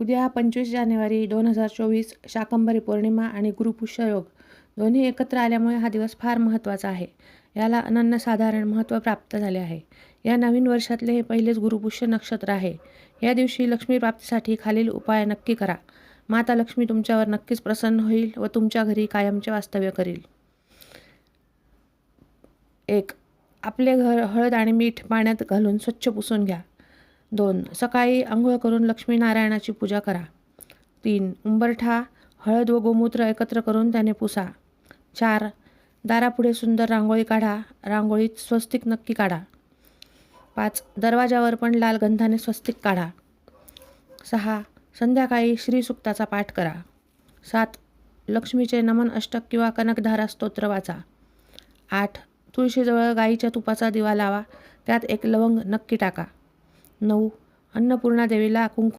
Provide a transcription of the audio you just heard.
उद्या पंचवीस जानेवारी दोन हजार चोवीस शाकंभरी पौर्णिमा आणि गुरुपुष्य योग. दोन्ही एकत्र आल्यामुळे हा दिवस फार महत्त्वाचा आहे. याला अनन्यसाधारण महत्त्व प्राप्त झाले आहे. या नवीन वर्षातले हे पहिलेच गुरुपुष्य नक्षत्र आहे. या दिवशी लक्ष्मी प्राप्तीसाठी खालील उपाय नक्की करा. माता लक्ष्मी तुमच्यावर नक्कीच प्रसन्न होईल व तुमच्या घरी कायमचे वास्तव्य करील. एक आपले घर हळद आणि मीठ पाण्यात घालून स्वच्छ पुसून घ्या. दोन सकाळी आंघोळ करून लक्ष्मीनारायणाची पूजा करा. तीन उंबरठा हळद व गोमूत्र एकत्र करून त्याने पुसा. चार दारापुढे सुंदर रांगोळी काढा. रांगोळीत स्वस्तिक नक्की काढा. पाच दरवाजावर पण लाल गंधाने स्वस्तिक काढा. सहा संध्याकाळी श्रीसुक्ताचा पाठ करा. सात लक्ष्मीचे नमन अष्टक किंवा कनकधारा स्तोत्र वाचा. आठ तुळशीजवळ गाईच्या तुपाचा दिवा लावा. त्यात एक लवंग नक्की टाका. नऊ. अन्नपूर्णा देवीला कुंकू